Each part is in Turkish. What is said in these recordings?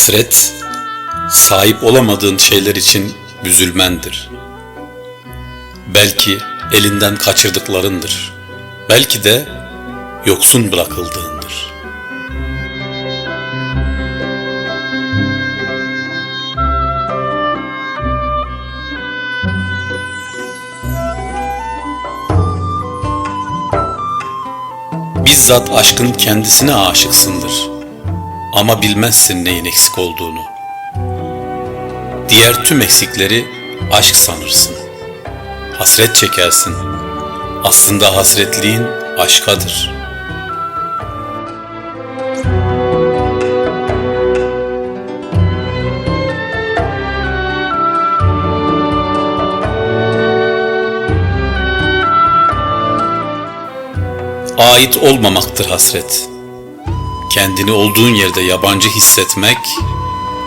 Hasret, sahip olamadığın şeyler için üzülmendir. Belki elinden kaçırdıklarındır. Belki de yoksun bırakıldığındır. Bizzat aşkın kendisine aşıksındır. Ama bilmezsin neyin eksik olduğunu. Diğer tüm eksikleri aşk sanırsın. Hasret çekersin. Aslında hasretliğin aşkadır. Ait olmamaktır hasret. Kendini olduğun yerde yabancı hissetmek,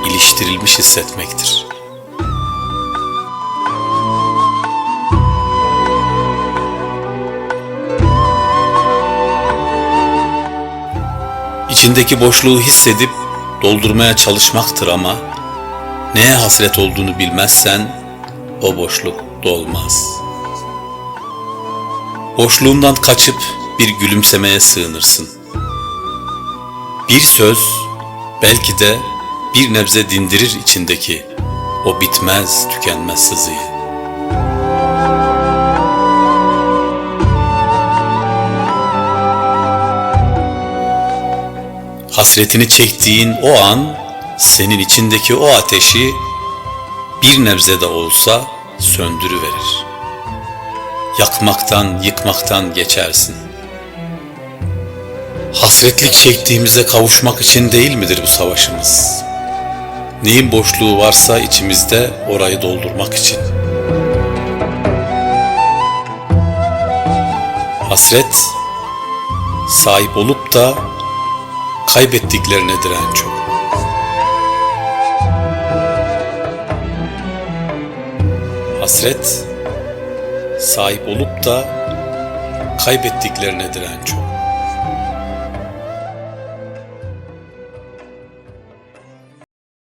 iliştirilmiş hissetmektir. İçindeki boşluğu hissedip doldurmaya çalışmaktır ama neye hasret olduğunu bilmezsen o boşluk dolmaz. Boşluğundan kaçıp bir gülümsemeye sığınırsın. Bir söz belki de bir nebze dindirir içindeki o bitmez tükenmez sızıyı. Hasretini çektiğin o an senin içindeki o ateşi bir nebze de olsa söndürüverir. Yakmaktan, yıkmaktan geçersin. Hasretlik çektiğimizde kavuşmak için değil midir bu savaşımız? Neyin boşluğu varsa içimizde orayı doldurmak için. Hasret, sahip olup da kaybettiklerine diren çok. Hasret, sahip olup da kaybettiklerine diren çok.